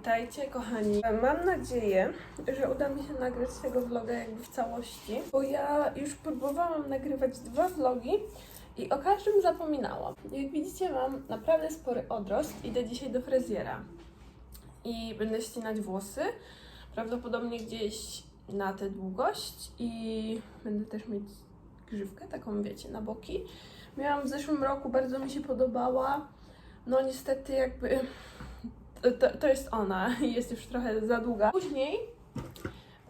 Witajcie kochani. Mam nadzieję, że uda mi się nagrać tego vloga jakby w całości, bo ja już próbowałam nagrywać dwa vlogi i o każdym zapominałam. Jak widzicie mam naprawdę spory odrost. Idę dzisiaj do fryzjera i będę ścinać włosy. Prawdopodobnie gdzieś na tę długość i będę też mieć grzywkę, taką wiecie, na boki. Miałam w zeszłym roku, bardzo mi się podobała. No niestety jakby to, to jest ona, jest już trochę za długa. Później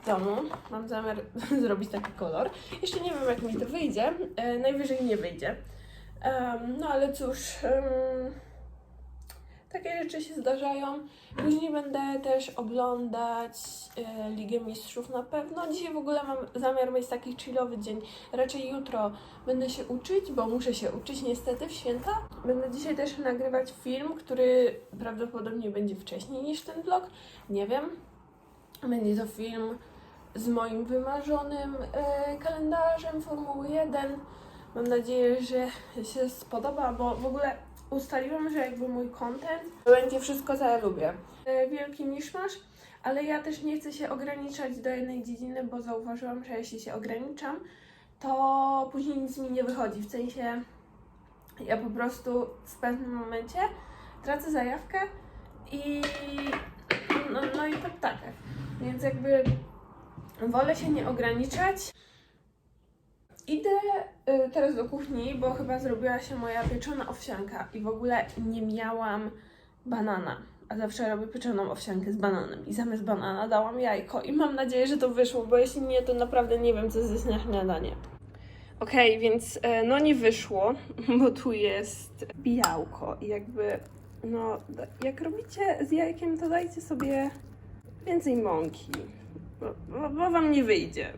w domu mam zamiar zrobić taki kolor. Jeszcze nie wiem jak mi to wyjdzie, e, najwyżej nie wyjdzie. Em, no ale cóż, em, takie rzeczy się zdarzają. Później będę też oglądać e, Ligę Mistrzów na pewno. Dzisiaj w ogóle mam zamiar mieć taki chillowy dzień. Raczej jutro będę się uczyć, bo muszę się uczyć niestety w święta. Będę dzisiaj też nagrywać film, który prawdopodobnie będzie wcześniej niż ten vlog. Nie wiem. Będzie to film z moim wymarzonym e, kalendarzem Formuły 1. Mam nadzieję, że się spodoba, bo w ogóle ustaliłam, że jakby mój content będzie wszystko, co ja lubię. E, wielki miszmasz, ale ja też nie chcę się ograniczać do jednej dziedziny, bo zauważyłam, że jeśli się ograniczam, to później nic mi nie wychodzi. W sensie ja po prostu w pewnym momencie tracę zajawkę i no, no i to tak. Więc jakby wolę się nie ograniczać. Idę y, teraz do kuchni, bo chyba zrobiła się moja pieczona owsianka i w ogóle nie miałam banana. A zawsze robię pieczoną owsiankę z bananem i zamiast banana dałam jajko i mam nadzieję, że to wyszło, bo jeśli nie, to naprawdę nie wiem, co zjeść na śniadanie. Okej, więc e, no nie wyszło, bo tu jest białko i jakby, no jak robicie z jajkiem, to dajcie sobie więcej mąki, bo, bo wam nie wyjdzie.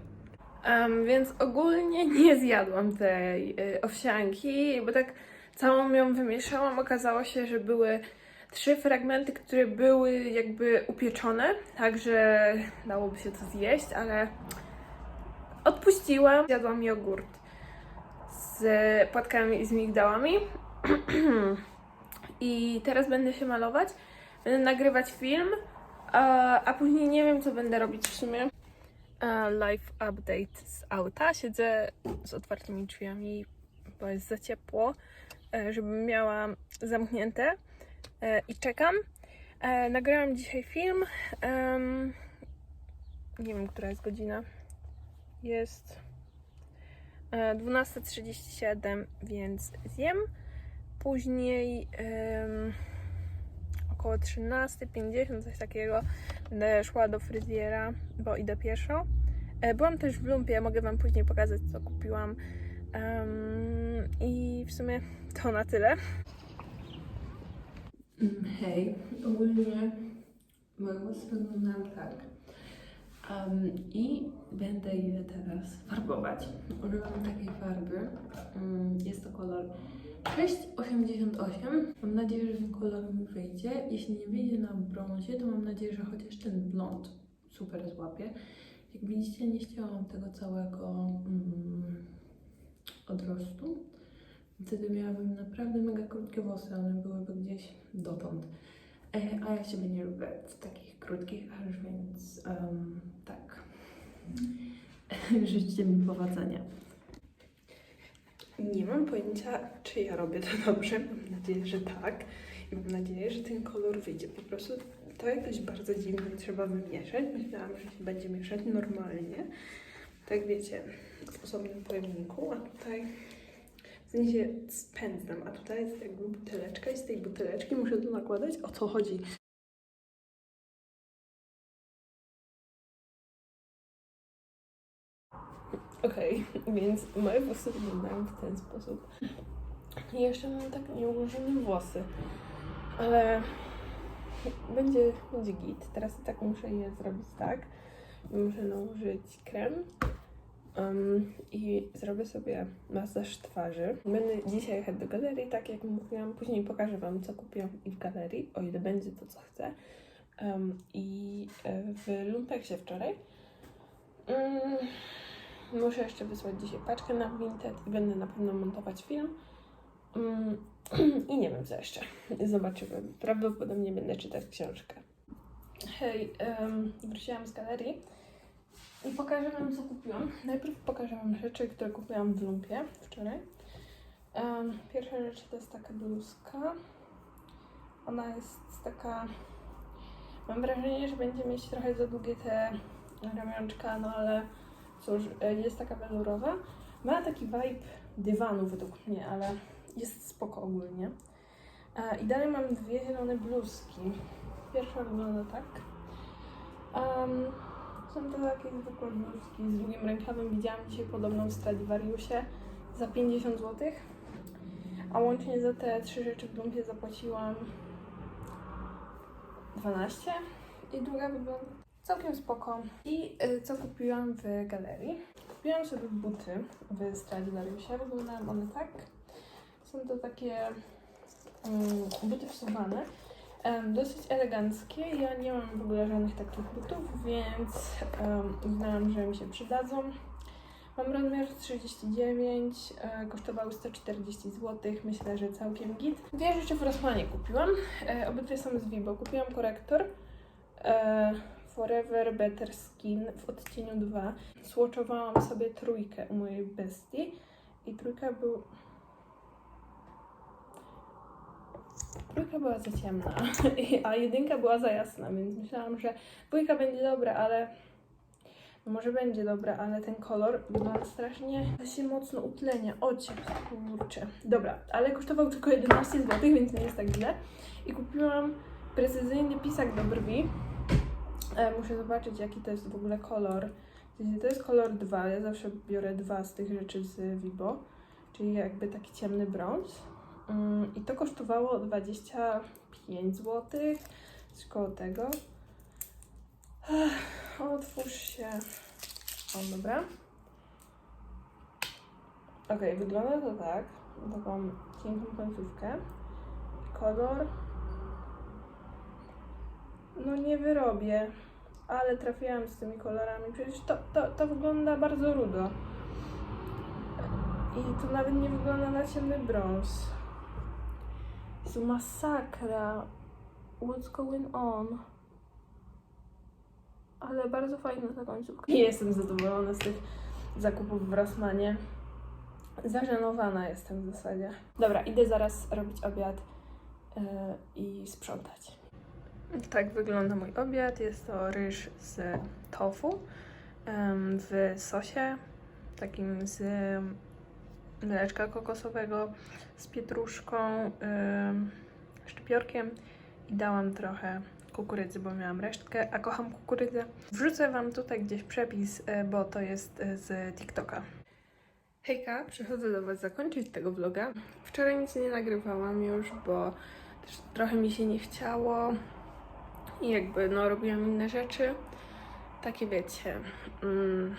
Em, więc ogólnie nie zjadłam tej y, owsianki, bo tak całą ją wymieszałam. Okazało się, że były trzy fragmenty, które były jakby upieczone, także dałoby się to zjeść, ale odpuściłam. Zjadłam jogurt z płatkami i z migdałami. I teraz będę się malować, będę nagrywać film, a, a później nie wiem, co będę robić w sumie. Live update z auta. Siedzę z otwartymi drzwiami, bo jest za ciepło, e, żebym miała zamknięte e, i czekam. E, Nagrałam dzisiaj film. Nie wiem, która jest godzina. Jest e, 12.37, więc zjem. Później około 13.50, coś takiego, będę szła do fryzjera, bo idę pieszo. E, Byłam też w lumpie, mogę Wam później pokazać, co kupiłam. Em, I w sumie to na tyle. Mm, Hej, ogólnie moje włosy wyglądają tak. Em, I będę je teraz farbować. Używam takiej farby. Mm, Jest to kolor 688. Mam nadzieję, że ten kolor mi wyjdzie. Jeśli nie wyjdzie na brązie, to mam nadzieję, że chociaż ten blond super złapie. Jak widzicie, nie ścięłam tego całego mm, odrostu. Wtedy miałabym naprawdę mega krótkie włosy, one byłyby gdzieś dotąd. E, a ja siebie nie lubię w takich krótkich aż, więc em, tak. Życzcie mi powodzenia. Nie mam pojęcia, czy ja robię to dobrze. Mam nadzieję, że tak. I mam nadzieję, że ten kolor wyjdzie. Po prostu to jakoś bardzo dziwnie trzeba wymieszać. Myślałam, że się będzie mieszać normalnie. Tak wiecie, w osobnym pojemniku, a tutaj w sensie z pędzlem, a tutaj jest jakby buteleczka i z tej buteleczki muszę to nakładać. O co chodzi? Okej, więc moje włosy wyglądają w ten sposób. I jeszcze mam tak nieułożone włosy, ale będzie, będzie git. Teraz tak muszę je zrobić tak. Muszę nałożyć krem em, i zrobię sobie masaż twarzy. Będę dzisiaj jechać do galerii, tak jak mówiłam. Później pokażę Wam, co kupiłam i w galerii, o ile będzie to, co chcę. Em, I e, w Lumpeksie wczoraj. Mm, Muszę jeszcze wysłać dzisiaj paczkę na Vinted i będę na pewno montować film. Mm, I nie wiem co jeszcze. Zobaczymy. Prawdopodobnie będę czytać książkę. Hej, em, wróciłam z galerii i pokażę Wam, co kupiłam. Najpierw pokażę Wam rzeczy, które kupiłam w lumpie wczoraj. Em, pierwsza rzecz to jest taka bluzka. Ona jest taka... Mam wrażenie, że będzie mieć trochę za długie te ramionczka, no ale cóż, e, jest taka welurowa. Ma taki vibe dywanu według mnie, ale jest spoko ogólnie. E, I dalej mam dwie zielone bluzki. Pierwsza wygląda tak. Um, są to takie zwykłe bluzki z długim rękawem. Widziałam dzisiaj podobną w Stradivariusie za 50 zł. A łącznie za te trzy rzeczy w lumpie zapłaciłam 12. I druga wygląda całkiem spoko. I y, co kupiłam w galerii? Kupiłam sobie buty w Stradivariusie. Wyglądają one tak. Są to takie mm, buty wsuwane. Dosyć eleganckie. Ja nie mam w ogóle żadnych takich butów, więc um, uznałam, że mi się przydadzą. Mam rozmiar 39, e, kosztowały 140 zł, myślę, że całkiem git. Dwie rzeczy w Rossmanie kupiłam, e, obydwie są z Vibo. Kupiłam korektor e, Forever Better Skin w odcieniu 2. Słoczowałam sobie trójkę u mojej bestii i trójka był... Trójka była za ciemna, a jedynka była za jasna, więc myślałam, że dwójka będzie dobra, ale no może będzie dobra, ale ten kolor wygląda strasznie się mocno utlenia. Ocie, kurczę. Dobra, ale kosztował tylko 11 zł, więc nie jest tak źle. I kupiłam precyzyjny pisak do brwi. E, muszę zobaczyć, jaki to jest w ogóle kolor. To jest kolor 2. Ja zawsze biorę dwa z tych rzeczy z Vibo, czyli jakby taki ciemny brąz. Mm, I to kosztowało 25 zł, coś koło tego. Ech, Otwórz się. O, dobra. Okej, wygląda to tak. Taką cienką końcówkę. Kolor. No nie wyrobię, ale trafiłam z tymi kolorami. Przecież to, to, to wygląda bardzo rudo. I to nawet nie wygląda na ciemny brąz. Jezu, masakra. What's going on? Ale bardzo fajna ta końcówka. Nie jestem zadowolona z tych zakupów w Rossmanie. Zażenowana jestem w zasadzie. Dobra, idę zaraz robić obiad yy, i sprzątać. Tak wygląda mój obiad. Jest to ryż z tofu w sosie, takim z mleczka kokosowego, z pietruszką, em, szczypiorkiem i dałam trochę kukurydzy, bo miałam resztkę, a kocham kukurydzę. Wrzucę Wam tutaj gdzieś przepis, e, bo to jest e, z TikToka. Hejka, przychodzę do Was zakończyć tego vloga. Wczoraj nic nie nagrywałam już, bo też trochę mi się nie chciało i jakby no robiłam inne rzeczy. Takie wiecie, mm,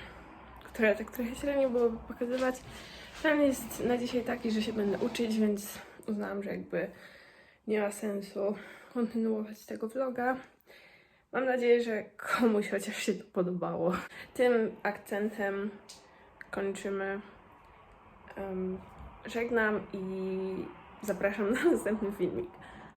które tak trochę średnio byłoby pokazywać. Plan jest na dzisiaj taki, że się będę uczyć, więc uznałam, że jakby nie ma sensu kontynuować tego vloga. Mam nadzieję, że komuś chociaż się to podobało. Tym akcentem kończymy. Em, żegnam i zapraszam na następny filmik.